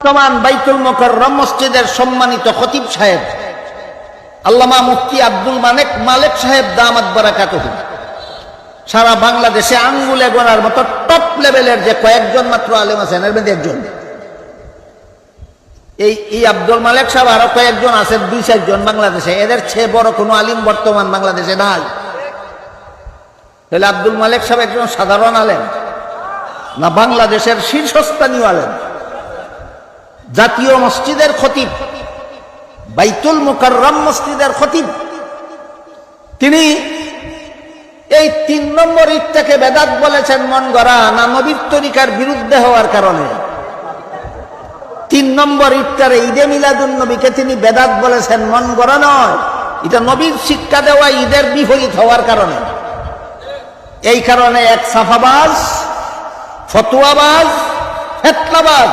বর্তমান বাইতুল মোকাররম মসজিদের সম্মানিত খতিব সাহেব, আল্লামা মুফতি আব্দুল মালেক মালেক সাহেব দামাত বারাকাতুহ সারা বাংলাদেশে আঙ্গুলে গোনার মতো টপ লেভেলের যে কয়েকজন মাত্র আলেম আছেন, এর মধ্যে একজন। এই এই আব্দুল মালেক সাহেব আরও কয়েকজন আছেন, দুই চারজন বাংলাদেশে। এদের চেয়ে বড় কোনো আলিম বর্তমান বাংলাদেশে নাই। তাহলে আব্দুল মালেক সাহেব একজন সাধারণ আলেম না বাংলাদেশের শীর্ষস্থানীয় আলেম? জাতীয় মসজিদের খতিব, বাইতুল মুকাররম মসজিদের খতিব। তিনি এই তিন নম্বর ইটটাকে বেদাত বলেছেন, মন গড়া, না নবীর তরিকার বিরুদ্ধে হওয়ার কারণে। তিন নম্বর ইটটার ঈদে মিলাদুন নবীকে তিনি বেদাত বলেছেন, মন গড়া নয়, এটা নবীর শিক্ষা দেওয়া ঈদের বিপরীত হওয়ার কারণে। এই কারণে এক সাফাবাজ, ফতুয়াবাজ, ফেতলাবাজ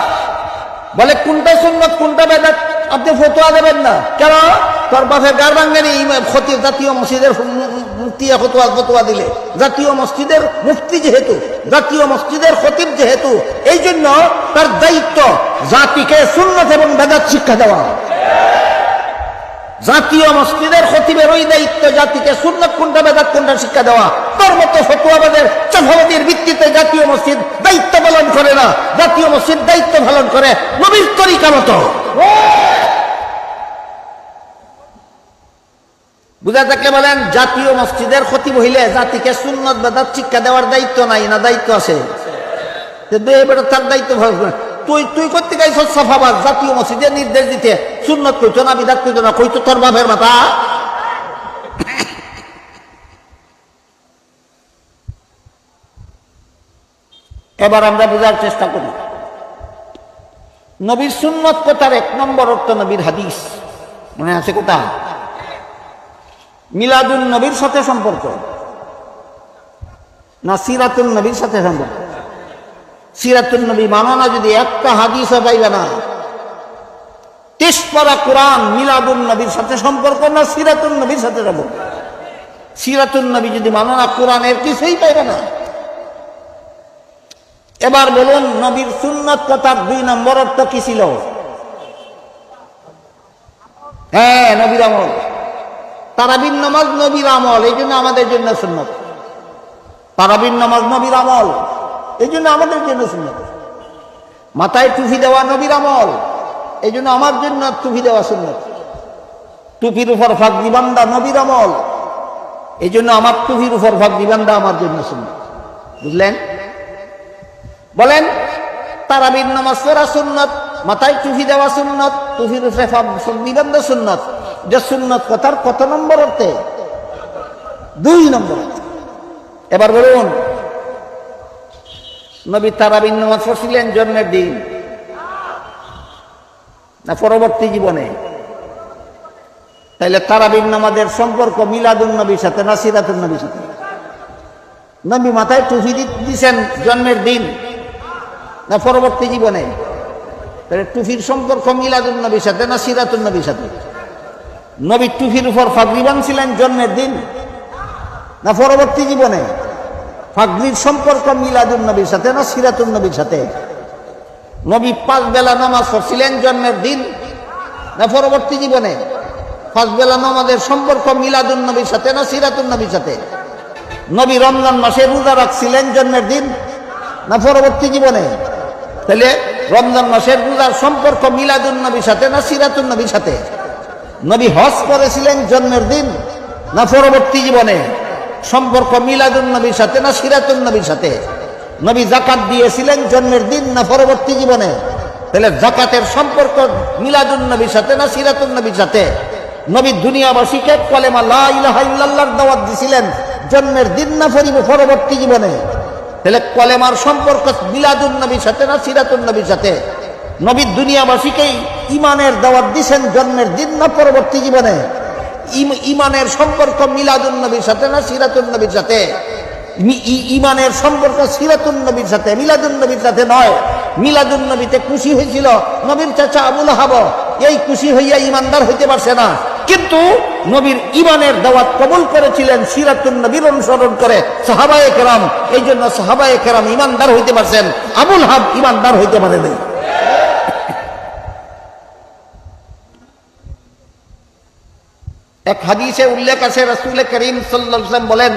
বলে, কোনটা সুন্নত, কোনটা বেদাত? আপনি ফতোয়া দেবেন না। কেন? তোর বাপে গার ক্ষতি জাতীয় মসজিদের মুক্তি ফতোয়া ফতোয়া দিলে। জাতীয় মসজিদের মুফতি যেহেতু, জাতীয় মসজিদের খতিব যেহেতু এই জন্য তার দায়িত্ব জাতিকে সুন্নত এবং বেদাত শিক্ষা দেওয়া। জাতীয় মসজিদের খতিবের ওই দায়িত্ব জাতিকে সুন্নত কোনটা বেদাত কোনটা শিক্ষা দেওয়া, তোর মতো ফতুয়াবাদের চফাবাদের ভিত্তিতে জাতীয় মসজিদ দায়িত্ব পালন করে না। জাতীয় মসজিদ দায়িত্ব পালন করে নবীর তরিকা মতো। বুঝা থাকলে বলেন, জাতীয় মসজিদের ক্ষতি বহিলে জাতিকে সুন্নত, বেদাত শিক্ষা দেওয়ার দায়িত্ব নাই, না দায়িত্ব আছে? তার দায়িত্ব তুই তুই করতে গাইছ সাফাবাদ, জাতীয় মসজিদের নির্দেশ দিতে। সুন্নত কইতো না বিদাত কইতো না কইতো তোর বাপের মাথা? এবার আমরা বোঝার চেষ্টা করি। নবীর সুন্নত কথার এক নম্বর অর্থ নবীর হাদিস। মনে আছে কোথা? মিলাদুল নবীর সাথে সম্পর্ক। না সিরাতুল নবীর সাথে সম্পর্ক? সিরাতুল নবী মানো না যদি একটা হাদিস পাইবে না তেইশ পারা কোরআন মিলাদুল নবীর সাথে সম্পর্ক না সিরাতুল নবীর সাথে সম্পর্ক? সিরাতুল নবী যদি মানো না, কোরআনের কিছুই পাইবে না? এবার বলুন, নবীর সুন্নত কথার দুই নম্বর অর্থ কি ছিল? হ্যাঁ নবীর আমল। তারাবিন নামাজ নবীর আমল, এই জন্য আমাদের জন্য সুন্নত। তারাবিন নামাজ নবীর আমল, এই জন্য আমাদের জন্য সুন্নত। মাথায় টুফি দেওয়া নবীর আমল। এই জন্য আমার জন্য টুফি দেওয়া সুন্নত। টুপির উপর ফাঁকদি বান্দা নবীর আমল। এই জন্য আমার টুপির উপর ফাঁকদি দিবান্দা আমার জন্য সুন্নত। বুঝলেন? বলেন, তারাবির নামাজ পড়া সুন্নত, মাথায় টুফি দেওয়া সুন্নত টুফির উপরে নিবন্ধ সুন্নত। যে সুন্নত কথার কত নম্বর অর্থে? দুই নম্বর এবার বলুন, নবী তারাবিন নামাজ পড়ছিলেন জন্মের দিন। না পরবর্তী জীবনে? তাইলে তারাবিন নামাজের সম্পর্ক মিলাদুল নবীর সাথে না সিরাতুল নবীর সাথে? নবী মাথায় টুফি দিচ্ছেন জন্মের দিন। না পরবর্তী জীবনে? তাহলে টুফির সম্পর্ক মিলাদুল নবীর সাথে না সিরাতুল নবীর সাথে? নবী টুফির উপর ফাগরিবান ছিলেন জন্মের দিন। না পরবর্তী জীবনে? ফাগরির সম্পর্ক মিলাদুল নবীর সাথে না সিরাতুল নবীর সাথে? নবী পাঁচ বেলা নামাজ পড়ছিলেন জন্মের দিন না পরবর্তী জীবনে? পাঁচ বেলা নামাজের সম্পর্ক মিলাদুল নবীর সাথে না সিরাতুল নবীর সাথে? নবী রমজান মাসে রোজা রাখছিলেন জন্মের দিন না পরবর্তী জীবনে? তাহলে রমজান মাসের রোজার সম্পর্ক মিলাদুল নবীর সাথে না সিরাতুল নবীর সাথে? নবী হজ করেছিলেন জন্মের দিন না পরবর্তী জীবনে? সম্পর্ক মিলাদুল নবীর সাথে না সিরাতুল নবীর সাথে? নবী জাকাত দিয়েছিলেন জন্মের দিন না পরবর্তী জীবনে? তাহলে জাকাতের সম্পর্ক মিলাদুল নবীর সাথে না সিরাতুল নবীর সাথে? নবী দুনিয়াবাসীকে কলেমা লাহার দাওয়াত দিছিলেন, জন্মের দিন না ফরিব পরবর্তী জীবনে? তাহলে কলেমার সম্পর্ক মিলাদুল নবীর সাথে না সিরাতুল নবীর সাথে? নবী দুনিয়াবাসীকেই ইমানের দাওয়াত দিছেন জন্মের দিন না পরবর্তী জীবনে? ইমানের সম্পর্ক মিলাদুল নবীর সাথে না সিরাতুল নবীর সাথে? ইমানের সম্পর্ক সিরাতুন নবীর সাথে, মিলাদুন নবীর সাথে নয়। মিলাদুন নবীতে খুশি হয়েছিল। নবীর চাচা আবুল হাব, এই খুশি হইয়া ইমানদার হইতে পারছে না। কিন্তু নবীর ইমানের দাওয়াত কবল করেছিলেন সিরাতুন নবীর অনুসরণ করে সাহাবায়ে কেরাম। এই জন্য সাহাবায়ে কেরাম ইমানদার হইতে পারছেন। আবুল হাব ইমানদার হইতে পারেনি এক হাদিসে উল্লেখ আছে, রসুল করিম সাল্লাম বলেন